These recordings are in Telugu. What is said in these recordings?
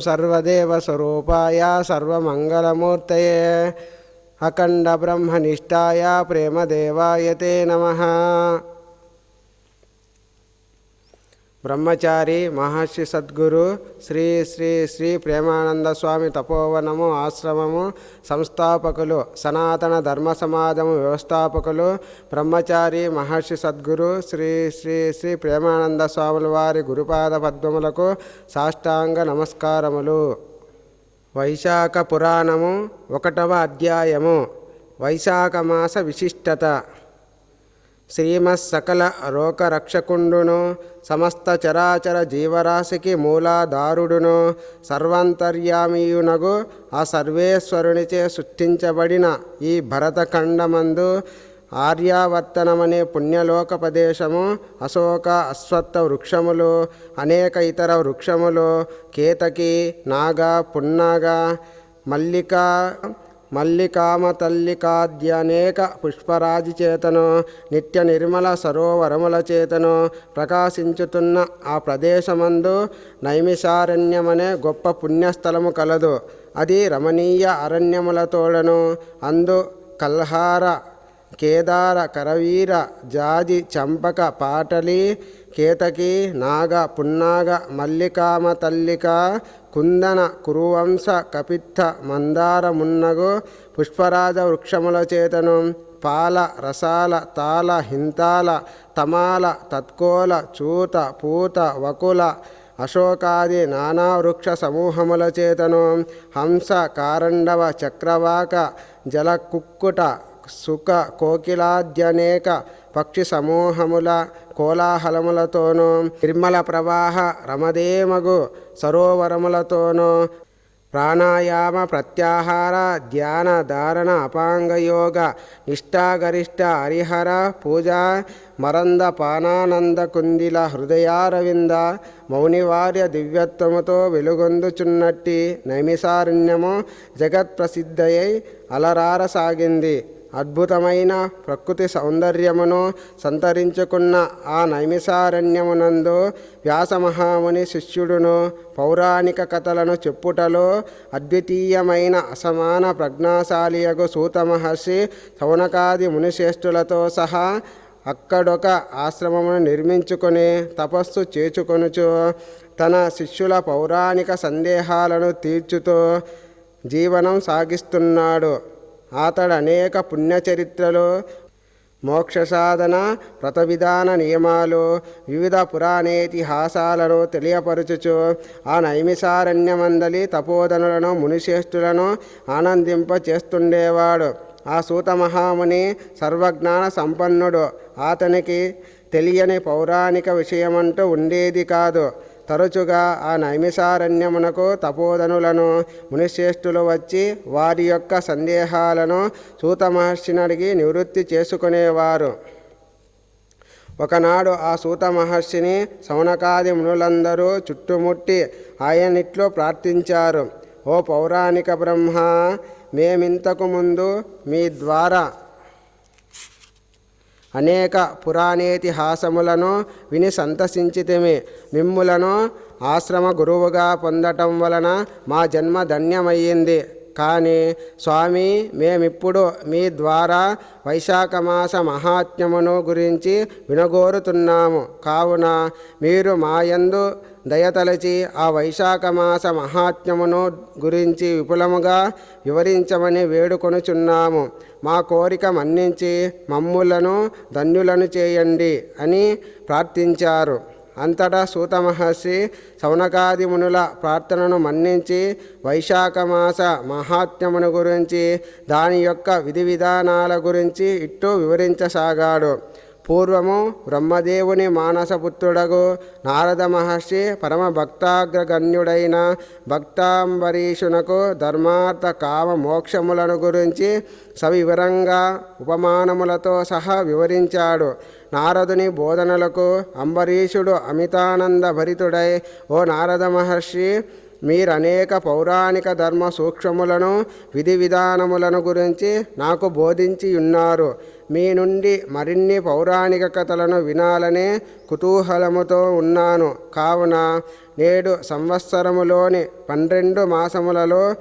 సర్వదేవస్వరూపాయ సర్వమంగళమూర్తయే. అఖండ బ్రహ్మనిష్టాయ ప్రేమదేవాయ తే నమః. బ్రహ్మచారి మహర్షి సద్గురు శ్రీ శ్రీ శ్రీ ప్రేమానంద స్వామి తపోవనము ఆశ్రమము సంస్థాపకులు సనాతన ధర్మ సమాజము వ్యవస్థాపకులు బ్రహ్మచారి మహర్షి సద్గురు శ్రీ శ్రీ శ్రీ ప్రేమానంద స్వాముల వారి గురుపాద పద్మములకు సాష్టాంగ నమస్కారములు. వైశాఖ పురాణము ఒకటవ అధ్యాయము. వైశాఖ మాస విశిష్టత. శ్రీమత్సకల రోకరక్షకుండును సమస్త చరాచర జీవరాశికి మూలాధారుడును సర్వాంతర్యామీయునగు ఆ సర్వేశ్వరునిచే సృష్టించబడిన ఈ భరతఖండమందు ఆర్యావర్తనమనే పుణ్యలోకపదేశము అశోక అశ్వత్థ వృక్షములు అనేక ఇతర వృక్షములు కేతకి నాగ పున్నాగ మల్లిక మల్లికామ తల్లికాద్యనేక పుష్పరాజి చేతను నిత్య నిర్మల సరోవరముల చేతను ప్రకాశించుతున్న ఆ ప్రదేశమందు నైమిషారణ్యమనే గొప్ప పుణ్యస్థలము కలదు. అది రమణీయ అరణ్యములతోడను. అందు కల్హార కేదార కరవీర జాజి చంపక పాటలి కేతకి నాగ పున్నాగ మల్లికామ తల్లిక కుందన కురువంశ కపిత్త మందార మున్నగు పుష్పరాజ వృక్షముల చేతను పాల రసాల తాళ హింతాల తమాల తత్కోల చూత పూత వకుల అశోకాది నానా వృక్ష సమూహముల చేతను హంస కారండవ చక్రవాక జల కుక్కుట సుఖ కోకిలాద్యనేక పక్షి సమూహముల కోలాహలములతోనూ నిర్మల ప్రవాహ రమదేమగు సరోవరములతోనూ ప్రాణాయామ ప్రత్యాహార ధ్యాన ధారణ అపాంగయోగ నిష్ఠాగరిష్ట హరిహర పూజ మరంద పానానంద కుందిల హృదయారవింద మౌనివార్య దివ్యత్వముతో వెలుగొందుచున్నట్టి నైమిసారణ్యము జగత్ప్రసిద్ధయై అలరారసాగింది. అద్భుతమైన ప్రకృతి సౌందర్యమును సంతరించుకున్న ఆ నైమిసారణ్యమునందు వ్యాసమహాముని శిష్యుడును పౌరాణిక కథలను చెప్పుటలో అద్వితీయమైన అసమాన ప్రజ్ఞాశాలియగు సూత మహర్షి సౌనకాది మునిశ్రేష్ఠులతో సహా అక్కడొక ఆశ్రమమును నిర్మించుకొని తపస్సు చేచుకొనుచు తన శిష్యుల పౌరాణిక సందేహాలను తీర్చుతూ జీవనం సాగిస్తున్నాడు. అతడు అనేక పుణ్యచరిత్రలు మోక్ష సాధన వ్రత విధాన నియమాలు వివిధ పురాణేతిహాసాలను తెలియపరచుచు ఆ నైమిసారణ్యమందలి తపోధనులను మునిశ్రేష్ఠులను ఆనందింప చేస్తుండేవాడు ఆ సూత మహాముని సర్వజ్ఞాన సంపన్నుడు అతనికి తెలియని పౌరాణిక విషయమంటూ ఉండేది కాదు. తరచుగా ఆ నైమిషారణ్యమునకు తపోధనులను మునిశ్రేష్ఠులు వచ్చి వారి యొక్క సందేహాలను సూత మహర్షిని అడిగి నివృత్తి చేసుకునేవారు. ఒకనాడు ఆ సూత మహర్షిని సౌనకాది మునులందరూ చుట్టుముట్టి ఆయనిట్లో ప్రార్థించారు ఓ పౌరాణిక బ్రహ్మ మేమింతకు ముందు మీ ద్వారా అనేక పురాణేతిహాసములను విని సంతసించితిమి. మిమ్ములను ఆశ్రమ గురువుగా పొందటం వలన మా జన్మ ధన్యమయ్యింది. కానీ స్వామి మేమిప్పుడు మీ ద్వారా వైశాఖ మాస మహాత్మ్యమును గురించి వినగోరుతున్నాము. కావున మీరు మాయందు దయతలచి ఆ వైశాఖ మాస మహాత్మ్యమును గురించి విపులముగా వివరించమని వేడుకొనుచున్నాము. మా కోరిక మన్నించి మమ్ములను ధన్యులను చేయండి అని ప్రార్థించారు. అంతటా సూత మహర్షి సౌనకాది మునుల ప్రార్థనను మన్నించి వైశాఖ మాస మహాత్మ్యమును గురించి దాని యొక్క విధి విధానాల గురించి ఇట్టు వివరించసాగాడు. పూర్వము బ్రహ్మదేవుని మానసపుత్రుడగు నారద మహర్షి పరమ భక్తాగ్రగణ్యుడైన భక్తాంబరీషునకు ధర్మార్థ కామ మోక్షములను గురించి సవివరంగా ఉపమానములతో సహా వివరించాడు. నారదుని బోధనలకు అంబరీషుడు అమితానంద భరితుడై ఓ నారద మహర్షి మీరనేక పౌరాణిక ధర్మ సూక్ష్మములను విధి విధానములను గురించి నాకు బోధించి ఉన్నారు. మీ నుండి మరిన్ని పౌరాణిక కథలను వినాలనే కుతూహలముతో ఉన్నాను. కావున నేడు సంవత్సరములోని పన్నెండు మాసములలో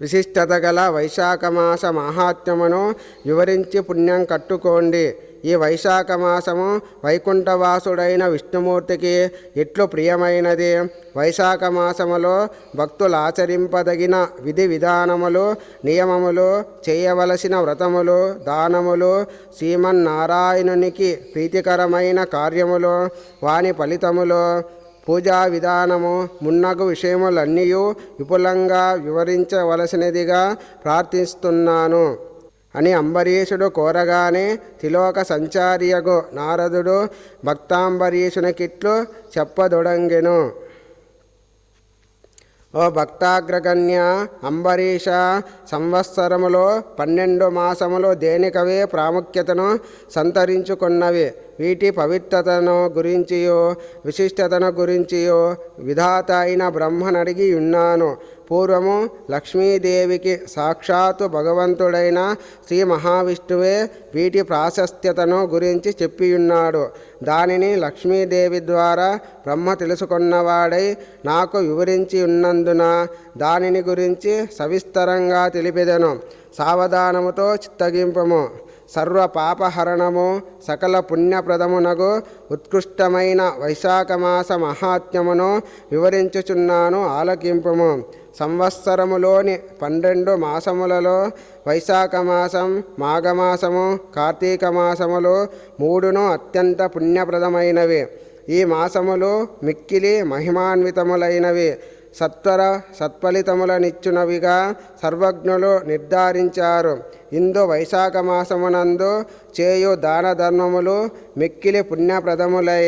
విశిష్టత గల వైశాఖ మాస మహాత్మ్యమును వివరించి పుణ్యం కట్టుకోండి. ఈ వైశాఖ మాసము వైకుంఠవాసుడైన విష్ణుమూర్తికి ఎట్లు ప్రియమైనది? వైశాఖ మాసములో భక్తులు ఆచరింపదగిన విధి విధానములు నియమములు చేయవలసిన వ్రతములు దానములు శ్రీమన్నారాయణునికి ప్రీతికరమైన కార్యములు వాని ఫలితములు పూజా విధానము మున్నగు విషయములన్నీ విపులంగా వివరించవలసినదిగా ప్రార్థిస్తున్నాను. అని అంబరీషుడు కోరగానే తిలోక సంచారియగు నారదుడు భక్తాంబరీషునికిట్లు చెప్పదొడంగెను. ఓ భక్తాగ్రగణ్య అంబరీష సంవత్సరములో పన్నెండు మాసములు దేనికవే ప్రాముఖ్యతను సంతరించుకున్నవి? వీటి పవిత్రతను గురించియో విశిష్టతను గురించియో విధాత అయిన బ్రహ్మనడిగి ఉన్నాను. పూర్వము లక్ష్మీదేవికి సాక్షాత్తు భగవంతుడైన శ్రీ మహావిష్ణువే వీటి ప్రాశస్త్యతను గురించి చెప్పియున్నాడు. దానిని లక్ష్మీదేవి ద్వారా బ్రహ్మ తెలుసుకున్నవాడై నాకు వివరించి ఉన్నందున దానిని గురించి సవిస్తరంగా తెలిపెదను. సావధానముతో చిత్తగింపము. సర్వ పాపహరణము సకల పుణ్యప్రదమునగు ఉత్కృష్టమైన వైశాఖ మాస మహాత్మ్యమును వివరించుచున్నాను ఆలకింపుము. సంవత్సరములోని పన్నెండు మాసములలో వైశాఖ మాసం మాఘమాసము కార్తీక మాసములు మూడును అత్యంత పుణ్యప్రదమైనవి. ఈ మాసములు మిక్కిలి మహిమాన్వితములైనవి. సత్వర సత్ఫలితములనిచ్చునవిగా సర్వజ్ఞులు నిర్ధారించారు. ఇందు వైశాఖ మాసమునందు చేయు దాన ధర్మములు మిక్కిలి పుణ్యప్రదములై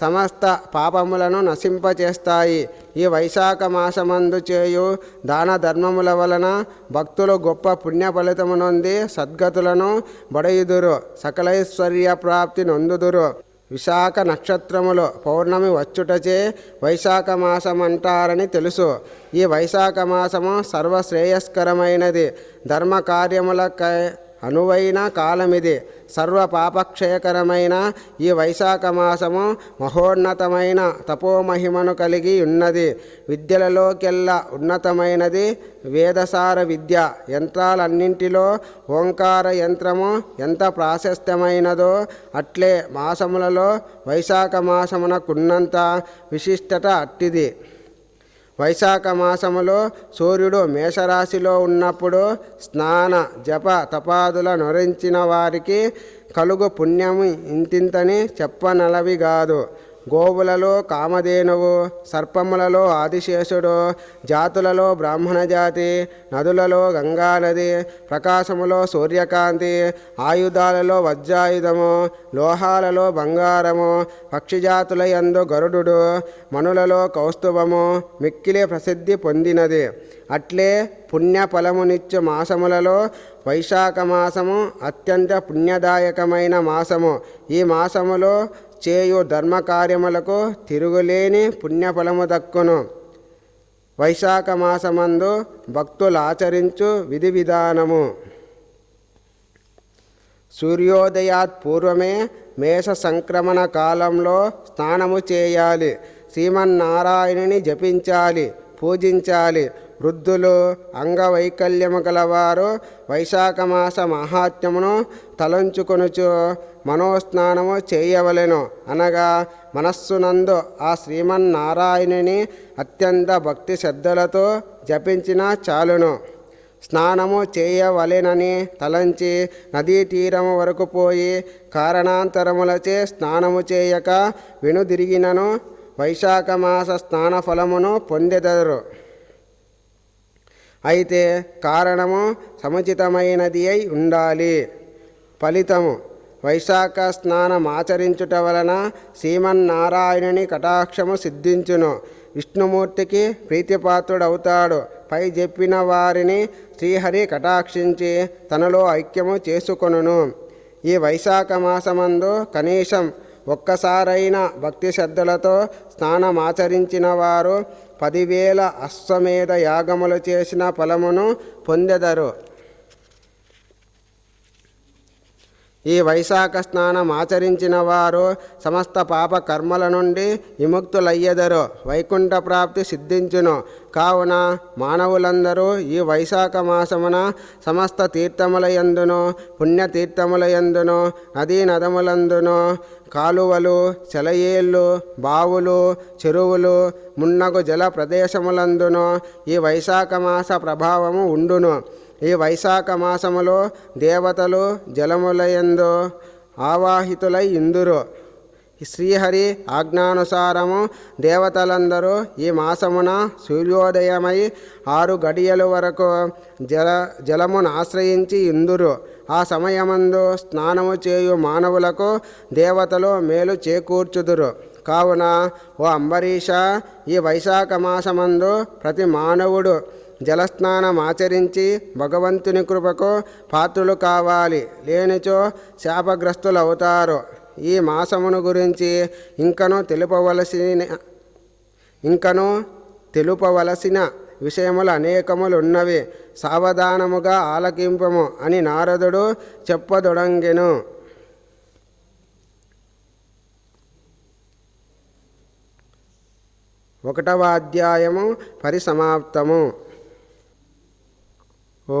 సమస్త పాపములను నశింపచేస్తాయి. ఈ వైశాఖ మాసమందు చేయు దాన ధర్మముల వలన భక్తులు గొప్ప పుణ్య ఫలితము నొంది సద్గతులను బడయుదురు. సకలైశ్వర్య ప్రాప్తి నొందుదురు. విశాఖ నక్షత్రములు పౌర్ణమి వచ్చుటచే వైశాఖ మాసమంటారని తెలుసు. ఈ వైశాఖ మాసము సర్వశ్రేయస్కరమైనది. ధర్మ కార్యములకై అనువైన కాలమిది. సర్వ పాపక్షయకరమైన ఈ వైశాఖ మాసము మహోన్నతమైన తపోమహిమను కలిగి ఉన్నది. విద్యలలోకెల్లా ఉన్నతమైనది వేదసార విద్య. యంత్రాలన్నింటిలో ఓంకార యంత్రము ఎంత ప్రాశస్త్యమైనదో అట్లే మాసములలో వైశాఖ మాసమునకున్నంత విశిష్టత అట్టిది. వైశాఖ మాసములో సూర్యుడు మేషరాశిలో ఉన్నప్పుడు స్నాన జప తపాదుల నొరించిన వారికి కలుగు పుణ్యము ఇంతింతని చెప్పనలవి కాదు. గోవులలో కామధేనువు సర్పములలో ఆదిశేషుడు జాతులలో బ్రాహ్మణ జాతి నదులలో గంగానది ప్రకాశములో సూర్యకాంతి ఆయుధాలలో వజ్రాయుధము లోహాలలో బంగారము పక్షిజాతుల యందు గరుడు మనులలో కౌస్తుభము మిక్కిలి ప్రసిద్ధి పొందినది. అట్లే పుణ్యఫలమునిచ్చు మాసములలో వైశాఖ మాసము అత్యంత పుణ్యదాయకమైన మాసము. ఈ మాసములో చేయు ధర్మకార్యములకు తిరుగులేని పుణ్యఫలము దక్కును. వైశాఖ మాసమందు భక్తులు ఆచరించు విధి విధానము. సూర్యోదయాత్ పూర్వమే మేష సంక్రమణ కాలంలో స్నానము చేయాలి. శ్రీమన్నారాయణుని జపించాలి పూజించాలి. వృద్ధులు అంగవైకల్యము గలవారు వైశాఖ మాస మహాత్మ్యమును తలంచుకొనుచు మనోస్నానము చేయవలెను. అనగా మనస్సునందు ఆ శ్రీమన్నారాయణుని అత్యంత భక్తి శ్రద్ధలతో జపించిన చాలును. స్నానము చేయవలెనని తలంచి నదీ తీరము వరకు పోయి కారణాంతరములచే స్నానము చేయక వెనుదిరిగినను వైశాఖ మాస స్నాన ఫలమును పొందెదరు. అయితే కారణము సముచితమైనది అయి ఉండాలి. ఫలితము వైశాఖ స్నానం ఆచరించుట వలన శ్రీమన్నారాయణుని కటాక్షము సిద్ధించును. విష్ణుమూర్తికి ప్రీతిపాత్రుడవుతాడు. పై చెప్పిన వారిని శ్రీహరి కటాక్షించి తనలో ఐక్యము చేసుకొనును. ఈ వైశాఖ మాసమందు కనీసం ఒక్కసారైన భక్తి శ్రద్ధలతో స్నానమాచరించిన వారు పదివేల అశ్వమేధ యాగములు చేసిన ఫలమును పొందెదరు. ఈ వైశాఖ స్నానం ఆచరించిన వారు సమస్త పాప కర్మల నుండి విముక్తులయ్యెదరు. వైకుంఠ ప్రాప్తి సిద్ధించును. కావున మానవులందరూ ఈ వైశాఖ మాసమున సమస్త తీర్థములయందును పుణ్యతీర్థములయందును నదీ నదములందును కాలువలు చెలయేళ్ళు బావులు చెరువులు మున్నగు జల ప్రదేశములందును ఈ వైశాఖ మాస ప్రభావము ఉండును. ఈ వైశాఖ మాసములో దేవతలు జలములయందు ఆవాహితులై ఇందురు. శ్రీహరి ఆజ్ఞానుసారము దేవతలందరూ ఈ మాసమున సూర్యోదయమై ఆరు గడియల వరకు జల జలమును ఆశ్రయించి ఇందురు. ఆ సమయమందు స్నానము చేయు మానవులకు దేవతలు మేలు చేకూర్చుదురు. కావున ఓ అంబరీష ఈ వైశాఖ మాసమందు ప్రతి మానవుడు జలస్నానం ఆచరించి భగవంతుని కృపకు పాత్రులు కావాలి. లేనిచో శాపగ్రస్తులు అవుతారు ఈ మాసమును గురించి ఇంకను తెలుపవలసిన ఇంకను తెలుపవలసిన విషయములు అనేకములు ఉన్నవి సావధానముగా ఆలకింపము అని నారదుడు చెప్పదొడంగెను. ఒకటవ అధ్యాయము పరిసమాప్తము. ఓ